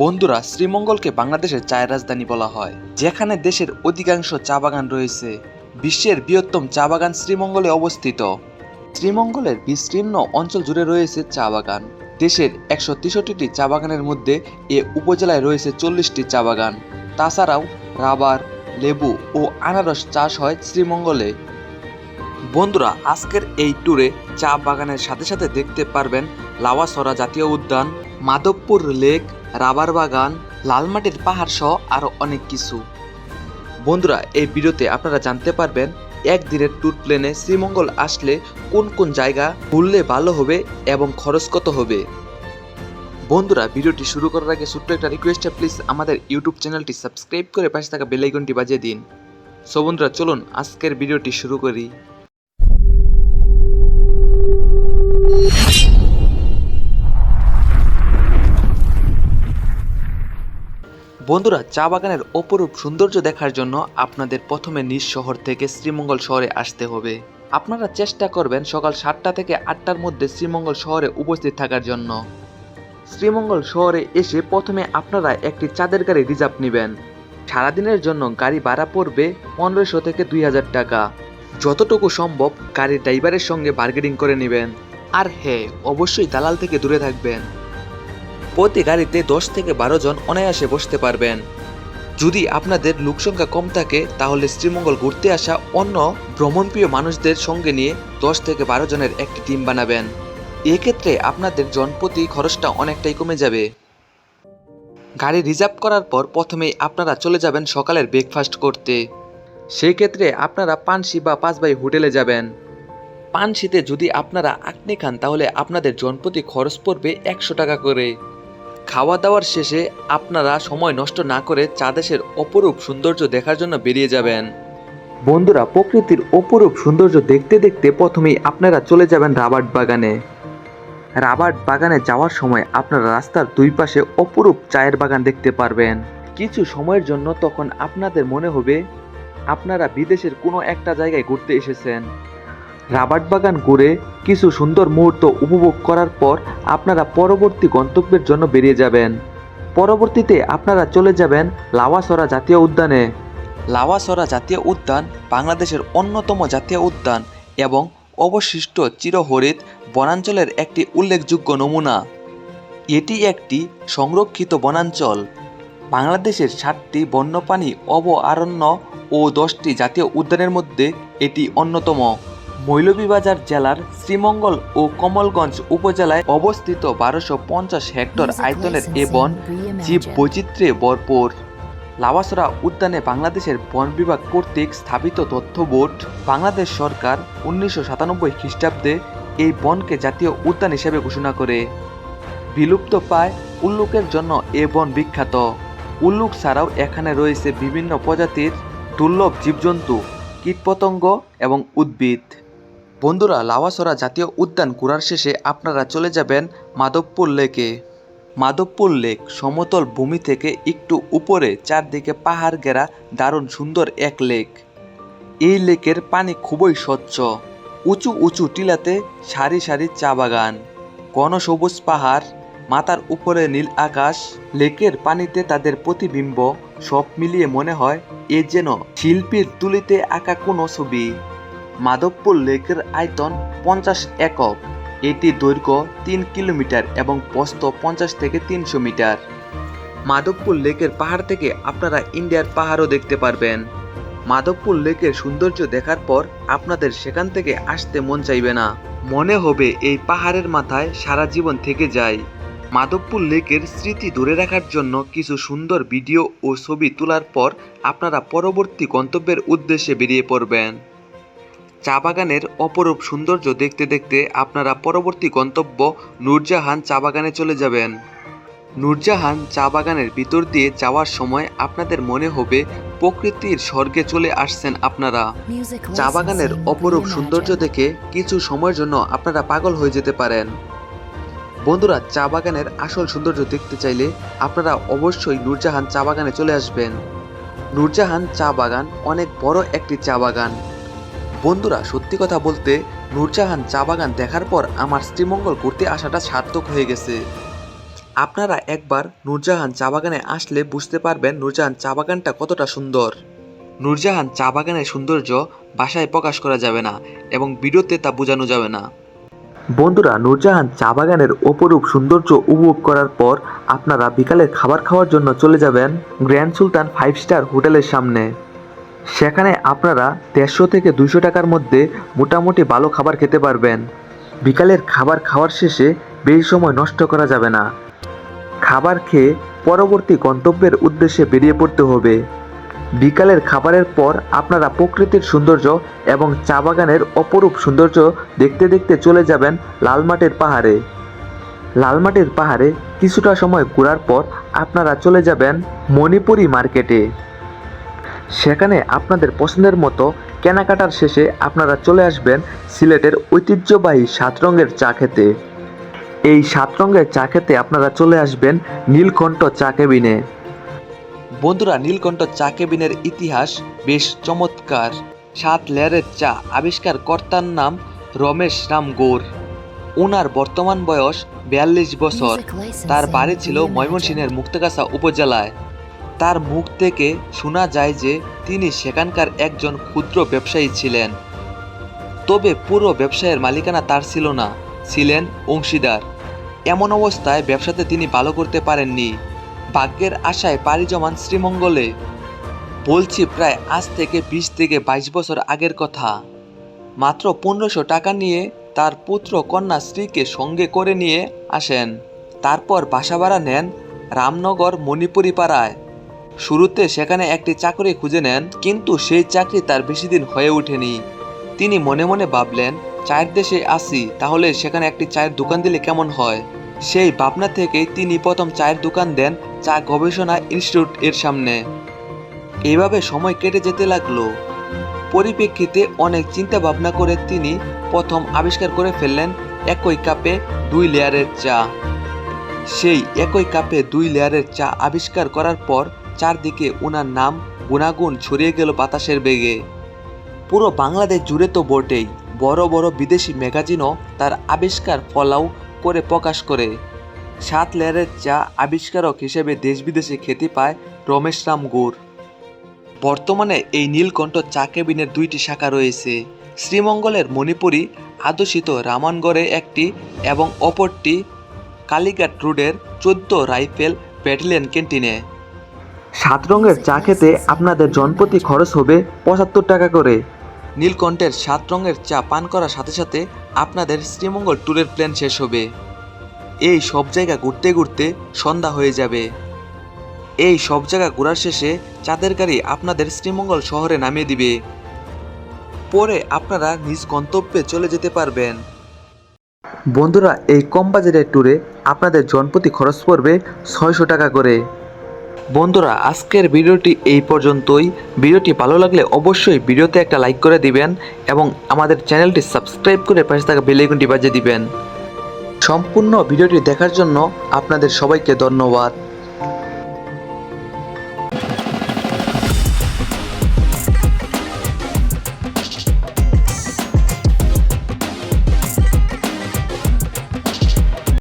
বন্ধুরা শ্রীমঙ্গলকে বাংলাদেশের চায়ের রাজধানী বলা হয়, যেখানে দেশের অধিকাংশ চা বাগান রয়েছে। বিশ্বের বৃহত্তম চা বাগান শ্রীমঙ্গলে অবস্থিত। শ্রীমঙ্গলের বিস্তীর্ণ অঞ্চল জুড়ে রয়েছে চা বাগান। দেশের একশো তেষট্টিটি চা বাগানের মধ্যে এ উপজেলায় রয়েছে চল্লিশটি চা বাগান। তাছাড়াও রাবার, লেবু ও আনারস চাষ হয় শ্রীমঙ্গলে। বন্ধুরা, আজকের এই ট্যুরে চা বাগানের সাথে সাথে দেখতে পারবেন লাওয়াসরা জাতীয় উদ্যান, মাধবপুর লেক রাবার বাগান, লালমাটির পাহাড় সহ আরও অনেক কিছু। বন্ধুরা, এই ভিডিওতে আপনারা জানতে পারবেন একদিনের ট্যুর প্লেনে শ্রীমঙ্গল আসলে কোন কোন জায়গা ঘুরলে ভালো হবে এবং খরচ কত হবে। বন্ধুরা, ভিডিওটি শুরু করার আগে ছোট্ট একটা রিকোয়েস্টে প্লিজ আমাদের ইউটিউব চ্যানেলটি সাবস্ক্রাইব করে পাশে থাকা বেল আইকনটি বাজিয়ে দিন। সো বন্ধুরা, চলুন আজকের ভিডিওটি শুরু করি। বন্ধুরা, চা বাগানের অপরূপ সৌন্দর্য দেখার জন্য আপনাদের প্রথমে নিজ শহর থেকে শ্রীমঙ্গল শহরে আসতে হবে। আপনারা চেষ্টা করবেন সকাল সাতটা থেকে আটটার মধ্যে শ্রীমঙ্গল শহরে উপস্থিত থাকার জন্য। শ্রীমঙ্গল শহরে এসে প্রথমে আপনারা একটি চাঁদের গাড়ি রিজার্ভ নেবেন। সারাদিনের জন্য গাড়ি ভাড়া পড়বে পনেরোশো থেকে দুই হাজার টাকা। যতটুকু সম্ভব গাড়ির ড্রাইভারের সঙ্গে বার্গেনিং করে নেবেন। আর হ্যাঁ অবশ্যই দালাল থেকে দূরে থাকবেন। প্রতি গাড়িতে দশ থেকে বারো জন অনায়াসে বসতে পারবেন। যদি আপনাদের লোকসংখ্যা কম থাকে, তাহলে শ্রীমঙ্গল ঘুরতে আসা অন্য ভ্রমণপ্রিয় মানুষদের সঙ্গে নিয়ে দশ থেকে বারো জনের একটি টিম বানাবেন। এক্ষেত্রে আপনাদের জনপ্রতি খরচটা অনেকটাই কমে যাবে। গাড়ি রিজার্ভ করার পর প্রথমেই আপনারা চলে যাবেন সকালের ব্রেকফাস্ট করতে। সেই ক্ষেত্রে আপনারা পানসি বা পাঁচবাই হোটেলে যাবেন। পানসিতে যদি আপনারা আকনি খান, তাহলে আপনাদের জনপ্রতি খরচ পড়বে একশো টাকা করে। খাওয়া দাওয়ার শেষে আপনারা সময় নষ্ট না করে চাঁদেশের অপরূপ সৌন্দর্য দেখার জন্য বেরিয়ে যাবেন। বন্ধুরা, প্রকৃতির অপরূপ সৌন্দর্য দেখতে দেখতে প্রথমেই আপনারা চলে যাবেন রাবার্ট বাগানে। রাবার্ট বাগানে যাওয়ার সময় আপনারা রাস্তার দুই পাশে অপরূপ চায়ের বাগান দেখতে পারবেন। কিছু সময়ের জন্য তখন আপনাদের মনে হবে আপনারা বিদেশের কোনো একটা জায়গায় ঘুরতে এসেছেন। রাবার্ট বাগান ঘুরে কিছু সুন্দর মুহূর্ত উপভোগ করার পর আপনারা পরবর্তী গন্তব্যের জন্য বেরিয়ে যাবেন। পরবর্তীতে আপনারা চলে যাবেন লাওয়াসরা জাতীয় উদ্যানে। লাওয়াসরা জাতীয় উদ্যান বাংলাদেশের অন্যতম জাতীয় উদ্যান এবং অবশিষ্ট চিরহরিত বনাঞ্চলের একটি উল্লেখযোগ্য নমুনা। এটি একটি সংরক্ষিত বনাঞ্চল। বাংলাদেশের সাতটি বন্যপ্রাণী অভয়ারণ্য ও দশটি জাতীয় উদ্যানের মধ্যে এটি অন্যতম। মৌলভীবাজার জেলার শ্রীমঙ্গল ও কমলগঞ্জ উপজেলায় অবস্থিত বারোশো পঞ্চাশ হেক্টর আয়তনের এ বন জীব বৈচিত্র্যে ভরপুর। লাওয়াসরা উদ্যানে বাংলাদেশের বন বিভাগ কর্তৃক স্থাপিত তথ্য বোর্ড বাংলাদেশ সরকার উনিশশো সাতানব্বই খ্রিস্টাব্দে এই বনকে জাতীয় উদ্যান হিসেবে ঘোষণা করে। বিলুপ্ত পায় উল্লুকের জন্য এ বন বিখ্যাত। উল্লুক ছাড়াও এখানে রয়েছে বিভিন্ন প্রজাতির দুর্লভ জীবজন্তু কীটপতঙ্গ এবং উদ্ভিদ। বন্ধুরা লাওয়াসরা জাতীয় উদ্যান ঘোরার শেষে আপনারা চলে যাবেন মাধবপুর লেকে। মাধবপুর লেক সমতল ভূমি থেকে একটু উপরে, চারদিকে পাহাড় ঘেরা দারুণ সুন্দর এক লেক। এই লেকের পানি খুবই স্বচ্ছ, উঁচু উঁচু টিলাতে সারি সারি চা বাগান, ঘন সবুজ পাহাড়, মাথার উপরে নীল আকাশ। লেকের পানিতে তাদের প্রতিবিম্ব সব মিলিয়ে মনে হয় এ যেন শিল্পীর তুলিতে আঁকা কোনো ছবি। মাধবপুর লেকের আয়তন পঞ্চাশ একক। এটি দৈর্ঘ্য তিন কিলোমিটার এবং প্রস্থ পঞ্চাশ থেকে তিনশো মিটার। মাধবপুর লেকের পাহাড় থেকে আপনারা ইন্ডিয়ার পাহাড়ও দেখতে পারবেন। মাধবপুর লেকের সৌন্দর্য দেখার পর আপনাদের সেখান থেকে আসতে মন চাইবে না। মনে হবে এই পাহাড়ের মাথায় সারা জীবন থেকে যায়। মাধবপুর লেকের স্মৃতি ধরে রাখার জন্য কিছু সুন্দর ভিডিও ও ছবি তোলার পর আপনারা পরবর্তী গন্তব্যের উদ্দেশ্যে বেরিয়ে পড়বেন। চা বাগানের অপরূপ সৌন্দর্য দেখতে দেখতে আপনারা পরবর্তী গন্তব্য নূরজাহান চা বাগানে চলে যাবেন। নূরজাহান চা বাগানের ভিতর দিয়ে যাওয়ার সময় আপনাদের মনে হবে প্রকৃতির স্বর্গে চলে আসছেন আপনারা। চা বাগানের অপরূপ সৌন্দর্য দেখে কিছু সময়ের জন্য আপনারা পাগল হয়ে যেতে পারেন। বন্ধুরা চা বাগানের আসল সৌন্দর্য দেখতে চাইলে আপনারা অবশ্যই নূরজাহান চা বাগানে চলে আসবেন। নূরজাহান চা বাগান অনেক বড় একটি চা বাগান। বন্ধুরা, সত্যি কথা বলতে নূরজাহান চা বাগান দেখার পর আমার শ্রীমঙ্গল ঘুরতে আসাটা সার্থক হয়ে গেছে। আপনারা একবার নূরজাহান চা বাগানে আসলে বুঝতে পারবেন নূরজাহান চা বাগানটা কতটা সুন্দর। নূরজাহান চা বাগানের সৌন্দর্য ভাষায় প্রকাশ করা যাবে না এবং ভিডিওতে তা বোঝানো যাবে না। বন্ধুরা, নূরজাহান চা বাগানের অপরূপ সৌন্দর্য উপভোগ করার পর আপনারা বিকালের খাবার খাওয়ার জন্য চলে যাবেন গ্র্যান্ড সুলতান ফাইভ স্টার হোটেলের সামনে। সেখানে আপনারা দেড়শো থেকে দুশো টাকার মধ্যে মোটামুটি ভালো খাবার খেতে পারবেন। বিকালের খাবার খাওয়ার শেষে বেশি সময় নষ্ট করা যাবে না। খাবার খেয়ে পরবর্তী গন্তব্যের উদ্দেশ্যে বেরিয়ে পড়তে হবে। বিকালের খাবারের পর আপনারা প্রকৃতির সৌন্দর্য এবং চা বাগানের অপরূপ সৌন্দর্য দেখতে দেখতে চলে যাবেন লালমাটির পাহাড়ে। লালমাটির পাহাড়ে কিছুটা সময় ঘোরার পর আপনারা চলে যাবেন মণিপুরি মার্কেটে। সেখানে আপনাদের পছন্দের মতো কেনাকাটার শেষে আপনারা চলে আসবেন সিলেটের ঐতিহ্যবাহী সাত রঙের চা খেতে। এই সাত রঙের চা খেতে আপনারা চলে আসবেন নীলকণ্ঠ চা কেবিনে। বন্ধুরা নীলকণ্ঠ চা কেবিনের ইতিহাস বেশ চমৎকার। সাত লেয়ারের চা আবিষ্কার কর্তার নাম রমেশ রাম গৌর। ওনার বর্তমান বয়স বিয়াল্লিশ বছর। তার বাড়ি ছিল ময়মনসিংহের মুক্তাগাছা উপজেলায়। তার মুখ থেকে শোনা যায় যে তিনি সেখানকার একজন ক্ষুদ্র ব্যবসায়ী ছিলেন। তবে পুরো ব্যবসায়ের মালিকানা তার ছিল না, ছিলেন অংশীদার। এমন অবস্থায় ব্যবসাতে তিনি ভালো করতে পারেননি। ভাগ্যের আশায় পাড়ি জমান শ্রীমঙ্গলে। বলছি প্রায় আজ থেকে বিশ থেকে বাইশ বছর আগের কথা। মাত্র পনেরোশো টাকা নিয়ে তার পুত্র কন্যা স্ত্রীকে সঙ্গে করে নিয়ে আসেন। তারপর বাসা ভাড়া নেন রামনগর মণিপুরি পাড়ায় শুরুতে সেখানে একটি চাকরি খুঁজে নেন, কিন্তু সেই চাকরি তার বেশি দিন হয়ে ওঠেনি। তিনি মনে মনে ভাবলেন, চায়ের দেশে আসি তাহলে সেখানে একটি চায়ের দোকান দিলে কেমন হয়? সেই ভাবনা থেকেই তিনি প্রথম চায়ের দোকান দেন চা গবেষণা ইনস্টিটিউট এর সামনে। এইভাবে সময় কেটে যেতে লাগল। পরিপ্রেক্ষিতে অনেক চিন্তা ভাবনা করে তিনি প্রথম আবিষ্কার করে ফেললেন একই কাপে দুই লেয়ারের চা। সেই একই কাপে দুই লেয়ারের চা আবিষ্কার করার পর চারদিকে ওনার নাম গুণাগুণ ছড়িয়ে গেল বাতাসের বেগে। পুরো বাংলাদেশ জুড়ে তো বটেই, বড় বড় বিদেশি ম্যাগাজিনও তার আবিষ্কার ফলাও করে প্রকাশ করে। সাত লেয়ারের চা আবিষ্কারক হিসেবে দেশ বিদেশে খ্যাতি পায় রমেশ রাম গৌর বর্তমানে এই নীলকণ্ঠ চা কেবিনের দুইটি শাখা রয়েছে। শ্রীমঙ্গলের মণিপুরি আদর্শিত রামানগড়ে একটি এবং অপরটি কালীঘাট রোডের চোদ্দ রাইফেল ব্যাটালিয়ন ক্যান্টিনে। সাত রঙের চা খেতে আপনাদের জনপ্রতি খরচ হবে পঁচাত্তর টাকা করে। নীলকণ্ঠের সাত রঙের চা পান করার সাথে সাথে আপনাদের শ্রীমঙ্গল ট্যুরের প্ল্যান শেষ হবে। এই সব জায়গা ঘুরতে ঘুরতে সন্ধ্যা হয়ে যাবে। এই সব জায়গা ঘোরার শেষে চাঁদের গাড়ি আপনাদের শ্রীমঙ্গল শহরে নামিয়ে দিবে। পরে আপনারা নিজ গন্তব্যে চলে যেতে পারবেন। বন্ধুরা, এই কম বাজারের ট্যুরে আপনাদের জনপ্রতি খরচ পড়বে ছয়শো টাকা করে। বন্ধুরা, আজকের ভিডিওটি এই পর্যন্তই। ভিডিওটি ভালো লাগলে অবশ্যই ভিডিওতে একটা লাইক করে দিবেন এবং আমাদের চ্যানেলটি সাবস্ক্রাইব করে পাশে থাকা বেল আইকনটি বাজিয়ে দিবেন। সম্পূর্ণ ভিডিওটি দেখার জন্য আপনাদের সবাইকে ধন্যবাদ।